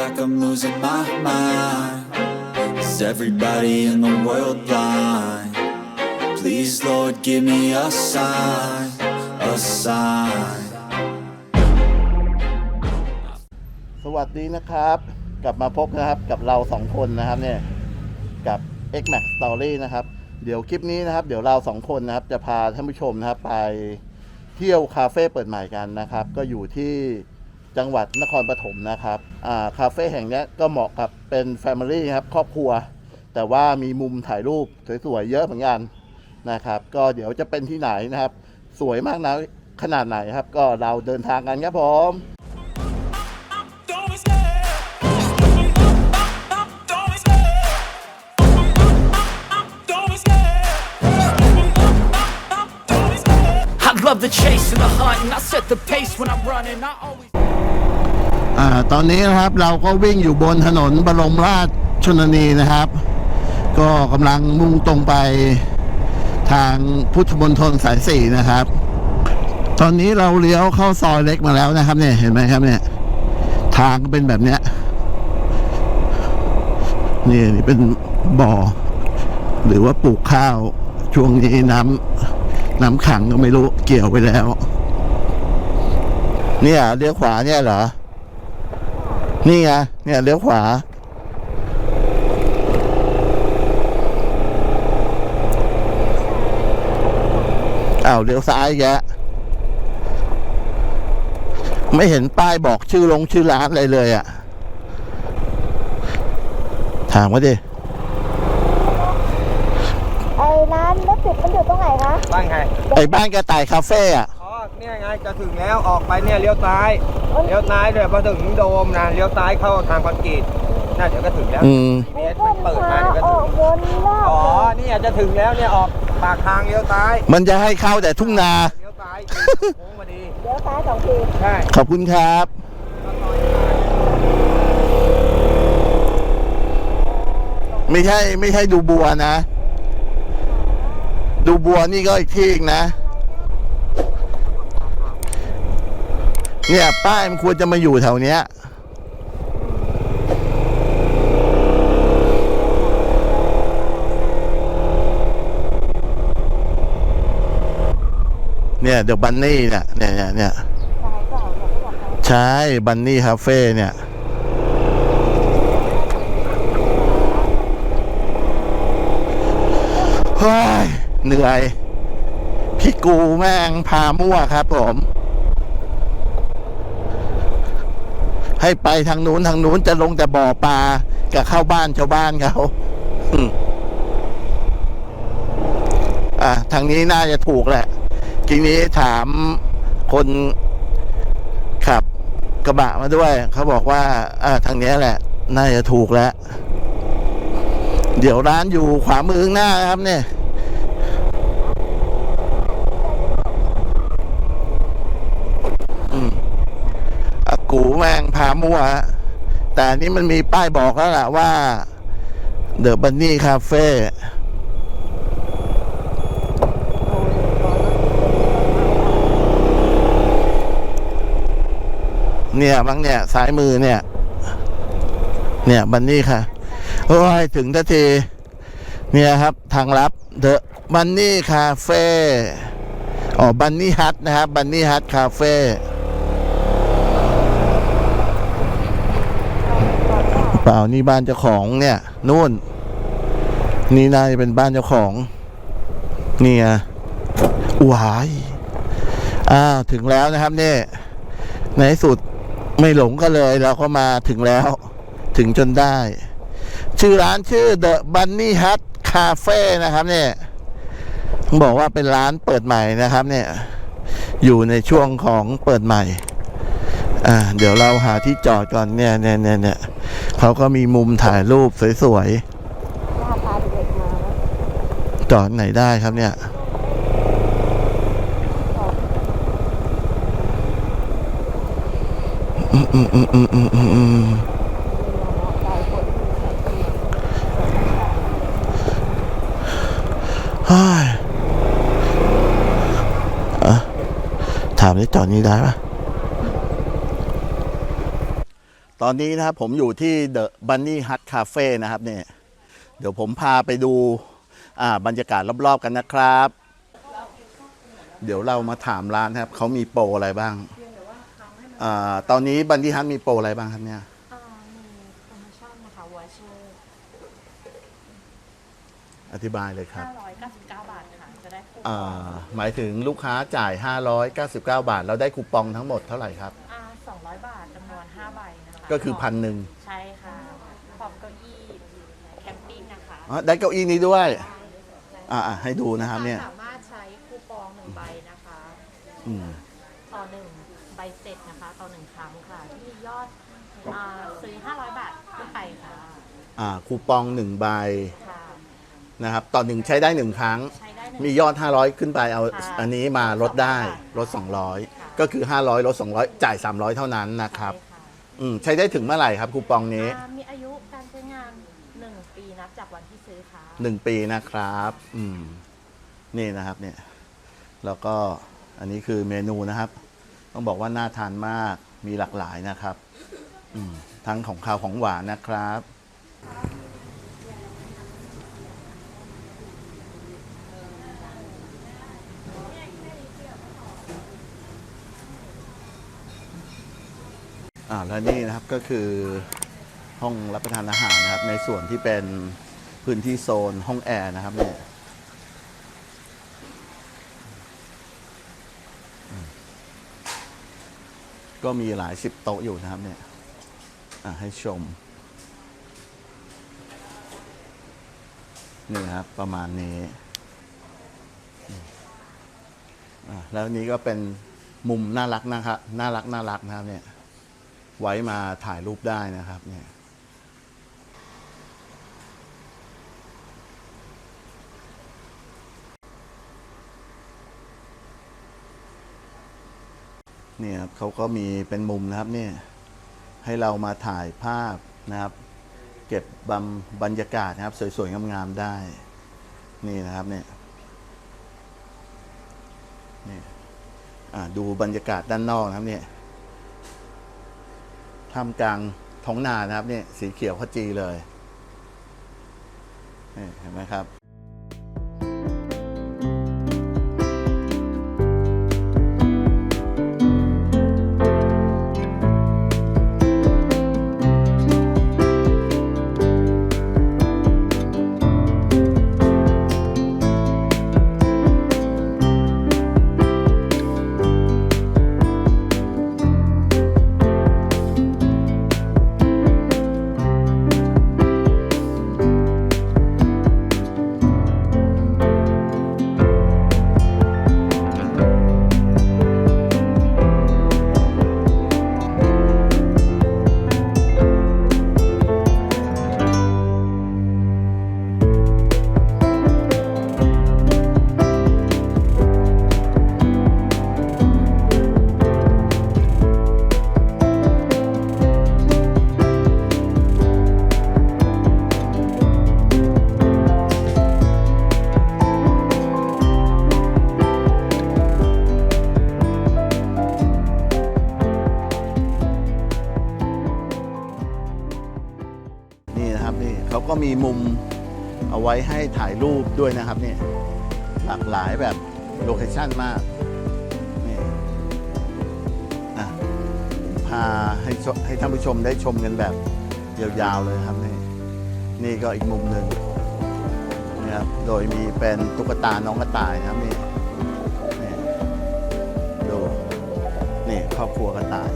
Like I'm losing my mind. Is everybody in the world blind? Please, Lord, give me a sign, a sign. สวัสดีนะครับ กลับมาพบนะครับกับเราสองคนนะครับเนี่ยกับ X Max Story นะครับ เดี๋ยวคลิปนี้นะครับ เดี๋ยวเราสองคนนะครับ จะพาท่านผู้ชมนะครับ ไปเที่ยวคาเฟ่เปิดใหม่กันนะครับ ก็อยู่ที่ จังหวัดนครปฐมนะครับาคาเฟ่แห่งนี้ก็เหมาะกับเป็น Family ครับครอบครัว แต่ว่ามีมุมถ่ายรูปสวยๆเยอะเหมือนกันนะครับก็เดี๋ยวจะเป็นที่ไหนนะครับ สวยมากนะขนาดไหนครับ ก็เราเดินทางกันครับผม Don't be scared. Don't be scared. Don't be scared. Don't be scared. I love the chase and the hunt, and I set the pace when I'm running. I always. อ่าตอนนี้นะครับเราก็วิ่งอยู่บนถนนบรมราชชนนีนะครับ ก็กำลังมุ่งตรงไปทางพุทธมณฑลสายสี่นะครับ ตอนนี้เราเลี้ยวเข้าซอยเล็กมาแล้วนะครับเนี่ยเห็นไหมครับเนี่ยทางเป็นแบบเนี้ยนี่นี่เป็นบ่อ หรือว่าปลูกข้าวช่วงนี้น้ำน้ำขังก็ไม่รู้เกี่ยวไปแล้ว เนี่ยเลี้ยวขวาเนี่ยเหรอ นี่ไง เนี่ยเลี้ยวขวา อ้าวเลี้ยวซ้ายแกะไม่เห็นป้ายบอกชื่อลงชื่อร้านอะไรเลยอะ่ะ ถามว่าดิไอ้ร้านรถติดมันอยู่ตรงไหนคะว่าไงไอ้บ้านกระต่ายคาเฟ่อะอ๋อ เนี่ยไงจะถึงแล้วออกไปเนี่ยเลี้ยวซ้ายเลี้ยวซ้ายเลยพอถึงโดมนะเลี้ยวซ้ายเข้าทางคอนกรีตน่าเดี๋ยวก็ถึงแล้วอืมเเปิดมาเดี๋ยวก็อถึองกวนรอบอ๋อเนี่ยจะถึงแล้วเนี่ยออกปากทางเลี้ยวซ้ายมันจะให้เข้าแต่ทุ่งนา เลี้ยวซ้ายโค้งพอดีเดี๋ยวซ้ายสองทีใช่ขอบคุณครับ ไม่ใช่ไม่ใช่ดูบัวนะ ดูบัวนี่ก็อีกที่อีกนะ เนี่ย ป้ายมันควรจะมาอยู่แถวเนี้ยเนี่ยเดี๋ยวบันนี่เนี่ยเนี่ยเนี่ยเนี่ยใช่บันนี่คาเฟ่เนี่ยเฮ้ยเหนื่อย พี่กูแม่งพามั่วครับผม ให้ไปทางนู้นทางนู้นจะลงแต่บ่อปลากับเข้าบ้านชาวบ้านเขาอืมอะทางนี้น่าจะถูกแหละทีนี้ถามคนขับกระบะมาด้วยเขาบอกว่าอ่าทางเนี้ยแหละ น่าจะถูกแล้ว เดี๋ยวร้านอยู่ขวามือข้างหน้านะครับเนี่ย อืมอากู แม่งพามั่วแต่นนี้มันมีป้ายบอกแล้วล่ะว่าเดอะบันนี่คาเฟ่เนี่ยมั้งเนี่ย ซ้ายมือเนี่ย เนี่ยบันนี่ค่ะ โอ้ย ถึงทันที เนี่ยครับ ทางลับเดอะบันนี่คาเฟ่อ๋อบันนี่ฮัทนะครับบันนี่ฮัทคาเฟ่เป ล่านี่บ้านเจ้าของเนี่ยนู่น นี่น่าจะเป็นบ้านเจ้าของ เนี่ไงหวายอ้าวถึงแล้วนะครับเนี่ยในสุดไม่หลงก็เลยเราก็มาถึงแล้ว ถึงจนได้ ชื่อร้านชื่อ The Bunny Hut Cafe นะครับเนี่ยบอกว่าเป็นร้านเปิดใหม่นะครับเนี่ย อยู่ในช่วงของเปิดใหม่ อ่าเดี๋ยวเราหาที่จอดก่อนเนี่ยเนี่ยเนี่ยเนี่ยเขาก็มีมุมถ่ายรูปสวยหน้าตาเด็กๆมาแล้วๆจอดไหนได้ครับเนี่ยอืมอืมอืมอืมอืมอืมอืมเฮ้ยอะถามได้จอดนี้ได้ปะ ตอนนี้นะครับผมอยู่ที่ The Bunny Hut Cafe นะครับเนี่ยเดี๋ยวผมพาไปดูอ่าบรรยากาศรอบๆกันนะครับ เดี๋ยวเรามาถามร้านครับเขามีโปรอะไรบ้างอาตอนนี้บันดี้ฮัทมีโปรอะไรบ้างครับเนี่ยอ่ามีโปรโมชั่นนะคะวอเชอร์อธิบายเลยครับ599 บาทค่ะจะได้คูปอ่องาหมายถึงลูกค้าจ่าย 599 บาท แล้วได้คูปองทั้งหมดเท่าไหร่ครับอ่า200 บาท ก็คือพันหนึ่งใช่ค่ะพร้อมเก้าอี้แคมปิ้งนะคะอ๋อได้เก้าอี้นี้ด้วยอ่าอ่าให้ดูนะครับเนี่ยสามารถใช้คูปองหนึ่งใบนะคะอืมต่อหนึ่งใบเสร็จนะคะต่อหนึ่งครั้งค่ะ ที่มียอดอ่าซื้อ500บาทขึ้นไปค่ะอ่าคูปองหนึ่งใบค่ะนะครับต่อหนึ่งใช้ได้หนึ่งครั้ง ใช้ได้หนึ่ง มียอด 500 ขึ้นไปเอาค่ะอันนี้มาลดได้ค่ะลดค่ะ200 ก็คือ 500ลด200 จ่าย 300 เท่านั้นนะครับ ใช่ค่ะ อืมใช้ได้ถึงเมื่อไหร่ครับคูปองนี้ อ่ามีอายุการใช้งาน 1 ปีนับจากวันที่ซื้อค่ะ1ปีนะครับ อืม นี่นะครับเนี่ย แล้วก็อันนี้คือเมนูนะครับ ต้องบอกว่าน่าทานมาก มีหลากหลายนะครับ อืม ทั้งของข้าวของหวานนะครับ อ่าแล้วนี่นะครับก็คือห้องรับประทานอาหารนะครับ ในส่วนที่เป็นพื้นที่โซนห้องแอร์นะครับเนี่ยก็มีหลายสิบโต๊ะอยู่นะครับเนี่ยอะให้ชม นี่ครับประมาณนี้อืมอะแล้วนี้ก็เป็นมุมน่ารักนะครับ น่ารักน่ารักนะครับเนี่ย ไว้มาถ่ายรูปได้นะครับเนี่ยเนี่ยครับเขาก็มีเป็นมุมนะครับเนี่ยให้เรามาถ่ายภาพนะครับ เก็บบำบรรยากาศนะครับ สวยๆงามๆได้นี่นะครับเนี่ยนี่ดูบรรยากาศด้านนอกนะครับเนี่ย ท่ามกลางท้องนานะครับเนี่ยสีเขียวขจีเลยเห็นไหมครับ เขาก็มีมุมเอาไว้ให้ถ่ายรูปด้วยนะครับเนี่ยหลากหลายแบบโลเคชั่นมากนี่อะพาให้ให้ท่านผู้ชมได้ชมกันแบบยาวๆเลยครับนี่นี่ก็อีกมุมหนึ่งนะครับโดยมีเป็นตุ๊กตาน้องกระต่ายนะครับนี่นี่ดูนี่ครอบครัวกระต่าย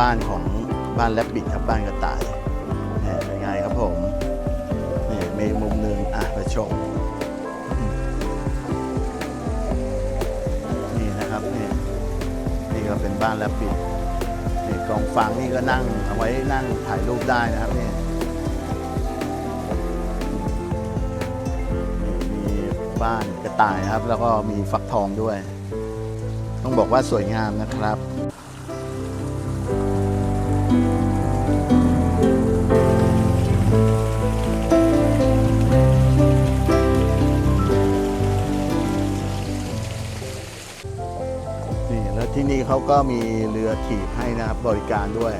บ้านของบ้านแลบบิดครับบ้านกระต่ายนี่เป็นไงครับผมนี่มีมุมหนึ่งอะไปชมนี่นะครับนี่นี่ก็เป็นบ้านแลบบิดนี่กองฟังนี่ก็นั่งเอาไว้นั่งถ่ายรูปได้นะครับนี่นี่มีบ้านกระต่ายครับ แล้วก็มีฟักทองด้วย ต้องบอกว่าสวยงามนะครับ ที่นี่เขาก็มีเรือถีบให้นะครับบริการด้วย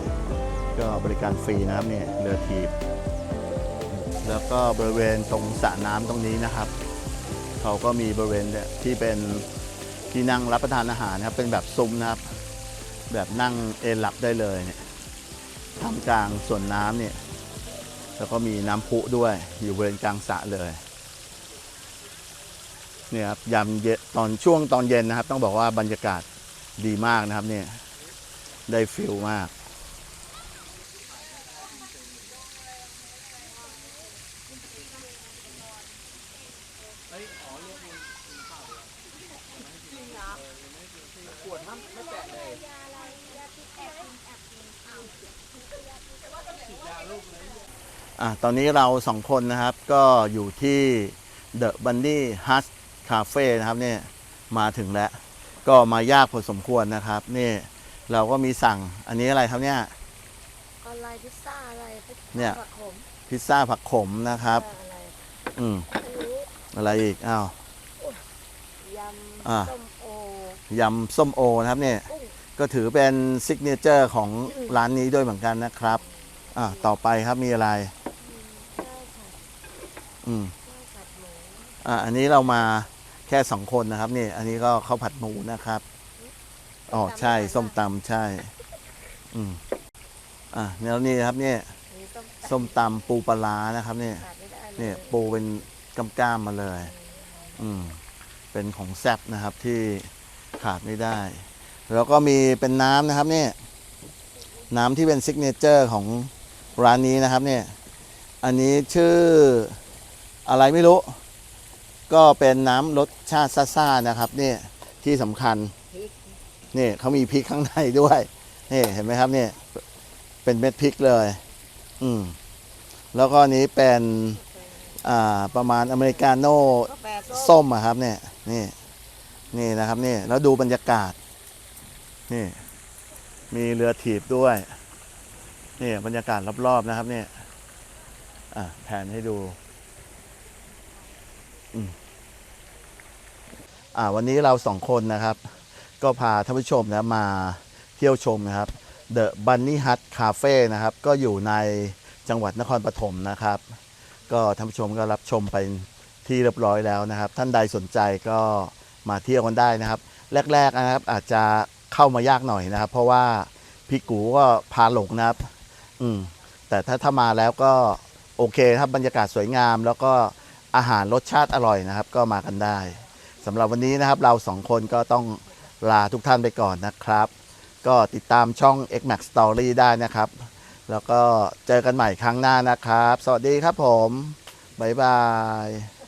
ก็บริการฟรีนะครับเนี่ยเรือถีบ แล้วก็บริเวณตรงสระน้ำตรงนี้นะครับเขาก็มีบริเวณที่เป็นที่นั่งรับประทานอาหารนะครับ เป็นแบบซุ้มนะครับ แบบนั่งเอนหลับได้เลยเนี่ยท่ามกลางส่วนน้ำเนี่ยแล้วก็มีน้ำพุด้วยอยู่บริเวณกลางสระเลยเนี่ยครับยามเย็นตอนช่วงตอนเย็นนะครับ ต้องบอกว่าบรรยากาศ ดีมากนะครับเนี่ย ได้ฟิลมาก อะ ตอนนี้เราสองคนนะครับก็อยู่ที่ The Bunny Hut Cafe นะครับเนี่ย มาถึงแล้ว ก็มายากพอสมควรนะครับ นี่เราก็มีสั่งอันนี้อะไรครับเนี่ยออนไลน์พิซซ่าอะไรพิซซ่าเนี่ยผักขมพิซซ่าผักขมนะครับอะไรอืมไม่รู้อะไรอีกอ้าวยอ่าำส้มโอยำส้มโอนะครับเนี่ยกุ้งก็ถือเป็นซิกเนเจอร์ของร้านนี้ด้วยเหมือนกันนะครับอะต่อไปครับมีอะไรข้าวผัดอืมข้าวผัดหมูอะอันนี้เรามา แค่สองคนนะครับนี่อันนี้ก็ข้าวผัดหมูนะครับอ๋อใช่ส้มตำใช่ อืมอะแล้วนี่นะครับเนี่ยมีส้มตส้มตำปูปลาร้านะครับ เนี่ยำขาดไม่ได้เลยเนี่ยปูเป็นกำก้ามๆมาเลย อืมเป็นของแซ่บนะครับที่ขาดไม่ได้ แล้วก็มีเป็นน้ำนะครับเนี่ยน้ำที่เป็นซิกเนเจอร์ของร้านนี้นะครับ เนี่ย อันนี้ชื่ออะไรไม่รู้ ก็เป็นน้ำรสชาติซ่าๆนะครับนี่ที่สำคัญนี่เขามีพริกข้างในด้วยนี่เห็นไหมครับเนี่ยเป็นเม็ดพริกเลย อืมแล้วก็นี้เป็นอ่าประมาณอเมริกาโน่ส้มอะครับเนี่ยนี่นี่นะครับนี่แล้วดูบรรยากาศ นี่ มีเรือถีบด้วยนี่บรรยากาศรอบๆนะครับเนี่ยอะแผนให้ดู อืม วันนี้เราสองคนนะครับ ก็พาท่านผู้ชมนะมาเที่ยวชมนะครับ The Bunny Hut Cafe นะครับ ก็อยู่ในจังหวัดนครปฐมนะครับ ก็ท่านผู้ชมก็รับชมไปที่เรียบร้อยแล้วนะครับ ท่านใดสนใจก็มาเที่ยวกันได้นะครับ แรก ๆนะครับอาจจะเข้ามายากหน่อยนะครับ เพราะว่าพี่กูก็พาหลงนะครับ อืมแต่ถ้าถ้ามาแล้วก็โอเคครับบรรยากาศสวยงาม แล้วก็อาหารรสชาติอร่อยนะครับ ก็มากันได้ สำหรับวันนี้นะครับเราสองคนก็ต้องลาทุกท่านไปก่อนนะครับ ก็ติดตามช่อง XMAX Story ได้นะครับ แล้วก็เจอกันใหม่ครั้งหน้านะครับ สวัสดีครับผม บ๊ายบาย